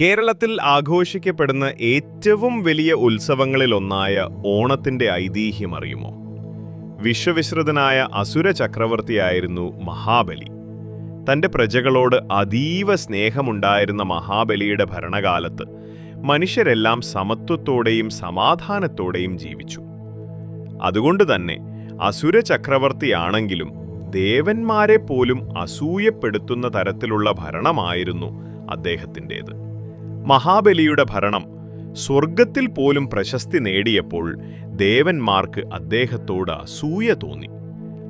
കേരളത്തിൽ ആഘോഷിക്കപ്പെടുന്ന ഏറ്റവും വലിയ ഉത്സവങ്ങളിലൊന്നായ ഓണത്തിന്റെ ഐതിഹ്യം അറിയുമോ? വിശ്വവിശ്രുതനായ അസുര ചക്രവർത്തിയായിരുന്നു മഹാബലി. തന്റെ പ്രജകളോട് അതീവ സ്നേഹമുണ്ടായിരുന്ന മഹാബലിയുടെ ഭരണകാലത്ത് മനുഷ്യരെല്ലാം സമത്വത്തോടെയും സമാധാനത്തോടെയും ജീവിച്ചു. അതുകൊണ്ട് തന്നെ അസുര ചക്രവർത്തിയാണെങ്കിലും ദേവന്മാരെ പോലും അസൂയപ്പെടുത്തുന്ന തരത്തിലുള്ള ഭരണമായിരുന്നു അദ്ദേഹത്തിന്റേത് മഹാബലിയുടെ ഭരണം സ്വർഗത്തിൽ പോലും പ്രശസ്തി നേടിയപ്പോൾ ദേവന്മാർക്ക് അദ്ദേഹത്തോട് അസൂയ തോന്നി.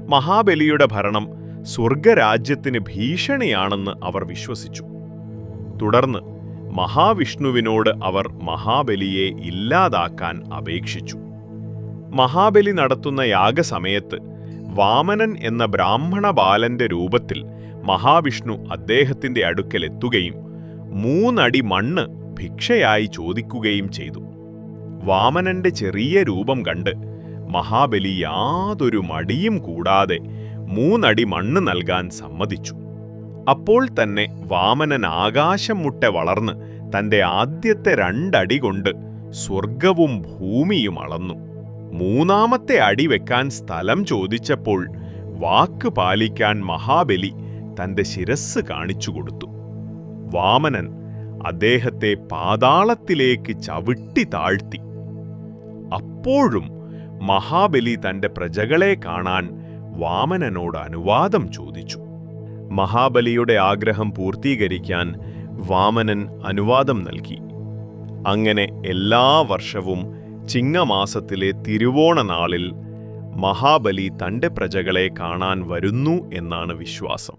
മഹാബലിയുടെ ഭരണം സ്വർഗരാജ്യത്തിന് ഭീഷണിയാണെന്ന് അവർ വിശ്വസിച്ചു. തുടർന്ന് മഹാവിഷ്ണുവിനോട് അവർ മഹാബലിയെ ഇല്ലാതാക്കാൻ അപേക്ഷിച്ചു. മഹാബലി നടത്തുന്ന യാഗസമയത്ത് വാമനൻ എന്ന ബ്രാഹ്മണ ബാലന്റെ രൂപത്തിൽ മഹാവിഷ്ണു അദ്ദേഹത്തിന്റെ അടുക്കൽ എത്തുകയും മൂന്നടി മണ്ണ് ഭിക്ഷയായി ചോദിക്കുകയും ചെയ്തു. വാമനന്റെ ചെറിയ രൂപം കണ്ട് മഹാബലി യാതൊരു മടിയും കൂടാതെ മൂന്നടി മണ്ണ് നൽകാൻ സമ്മതിച്ചു. അപ്പോൾ തന്നെ വാമനൻ ആകാശം മുട്ടെ വളർന്ന് തന്റെ ആദ്യത്തെ രണ്ടടി കൊണ്ട് സ്വർഗവും ഭൂമിയും അളന്നു. മൂന്നാമത്തെ അടി വെക്കാൻ സ്ഥലം ചോദിച്ചപ്പോൾ വാക്ക് പാലിക്കാൻ മഹാബലി തന്റെ ശിരസ് കാണിച്ചു കൊടുത്തു വാമനൻ അദ്ദേഹത്തെ പാതാളത്തിലേക്ക് ചവിട്ടി താഴ്ത്തി. അപ്പോഴും മഹാബലി തന്റെ പ്രജകളെ കാണാൻ വാമനനോട് അനുവാദം ചോദിച്ചു. മഹാബലിയുടെ ആഗ്രഹം പൂർത്തീകരിക്കാൻ വാമനൻ അനുവാദം നൽകി. അങ്ങനെ എല്ലാ വർഷവും ചിങ്ങമാസത്തിലെ തിരുവോണനാളിൽ മഹാബലി തന്റെ പ്രജകളെ കാണാൻ വരുന്നു എന്നാണ് വിശ്വാസം.